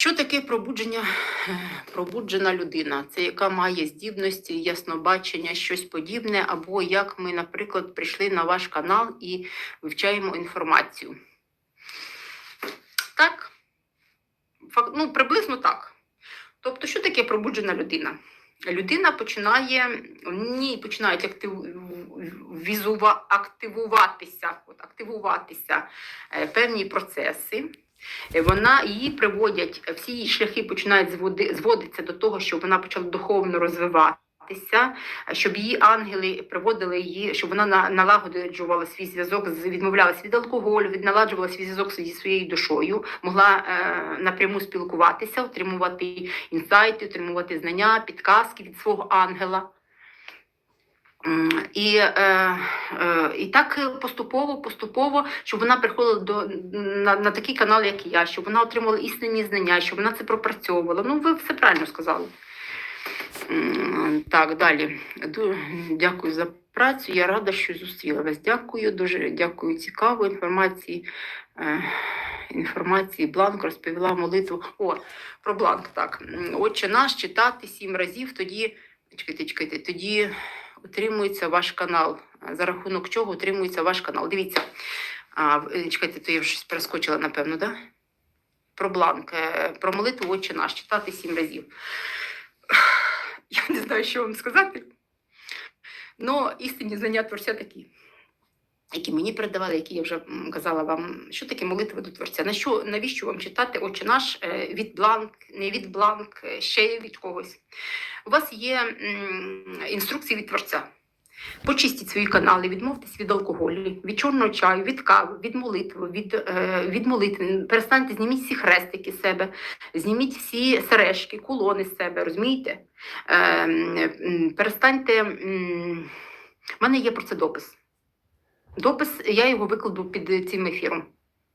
Що таке пробудження? Пробуджена людина? Це яка має здібності, яснобачення, щось подібне, або як ми, наприклад, прийшли на ваш канал і вивчаємо інформацію. Так? Ну, приблизно так. Тобто, що таке пробуджена людина? Людина починає, в ній починають актив, візува, активуватися, от, активуватися е, певні процеси. Е, Вона її приводять, е, всі її шляхи починають зводи, зводитися до того, щоб вона почала духовно розвиватися, е, щоб її ангели приводили її, щоб вона налагоджувала свій зв'язок, відмовлялась від алкоголю, від наладжувала свій зв'язок зі своєю душою, могла е, напряму спілкуватися, отримувати інсайти, отримувати знання, підказки від свого ангела. І, е, е, і так поступово, поступово, щоб вона приходила до, на, на такий канал, як я, щоб вона отримала істинні знання, щоб вона це пропрацьовувала. Ну, ви все правильно сказали. Так, далі. Дякую за працю. Я рада, що зустріла вас. Дякую, дуже дякую. Цікаво інформації. Е, Інформації бланк розповіла молитву. О, про бланк, так. Отче наш читати сім разів, тоді, чекайте, чекайте, тоді утримується ваш канал. За рахунок чого утримується ваш канал? Дивіться, а, е, чекайте, то я щось перескочила, напевно, да? Про бланк, е, про молитву Отче наш, читати сім разів. Я не знаю, що вам сказати. Но істинні знання творця такі, які мені передавали, які я вже казала вам, що таке молитва до творця. На що, навіщо вам читати Отче наш е, від бланк, не від бланк, е, ще від когось? У вас є інструкції від творця. Почистіть свої канали, відмовтесь від алкоголю, від чорного чаю, від кави, від молитви, від, е, від молитви. Перестаньте, зніміть всі хрестики з себе, зніміть всі сережки, кулони з себе, розумієте? Е, перестаньте. У мене є про це допис. Допис, я його викладу під цим ефіром.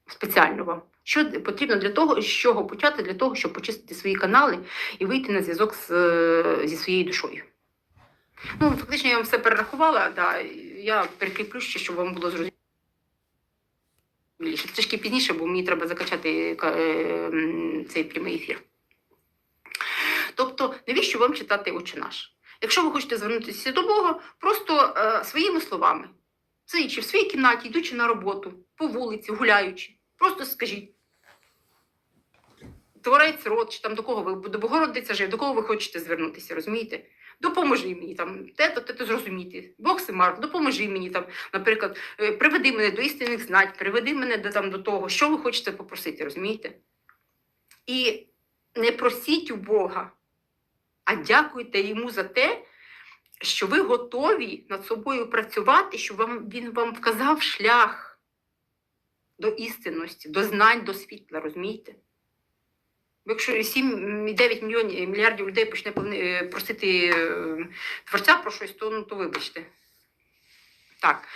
Спеціально вам. Що потрібно для того, з чого почати, для того, щоб почистити свої канали і вийти на зв'язок з, е, зі своєю душою. Ну, фактично, я вам все перерахувала, да, я прикріплю ще, щоб вам було зрозуміло. Трішки пізніше, бо мені треба закачати ка- е, цей прямий ефір. Тобто, навіщо вам читати Отче наш? Якщо ви хочете звернутися до Бога, просто е, своїми словами, сидячи в своїй кімнаті, йдучи на роботу, по вулиці, гуляючи, просто скажіть. Творець род, чи там до кого ви до Богородиця жив, до кого ви хочете звернутися, розумієте? Допоможи мені там, те-то, те-то зрозуміти. Бог Семар, допоможи мені там, наприклад, е, приведи мене до істинних знань, приведи мене до, там, до того, що ви хочете попросити, розумієте? І не просіть у Бога, а дякуйте йому за те, що ви готові над собою працювати, щоб вам, він вам вказав шлях до істинності, до знань, до світла, розумієте? Якщо 7-9 мільйонів мільярдів людей почне е, просити е, творця про щось, то, ну, то вибачте. Так.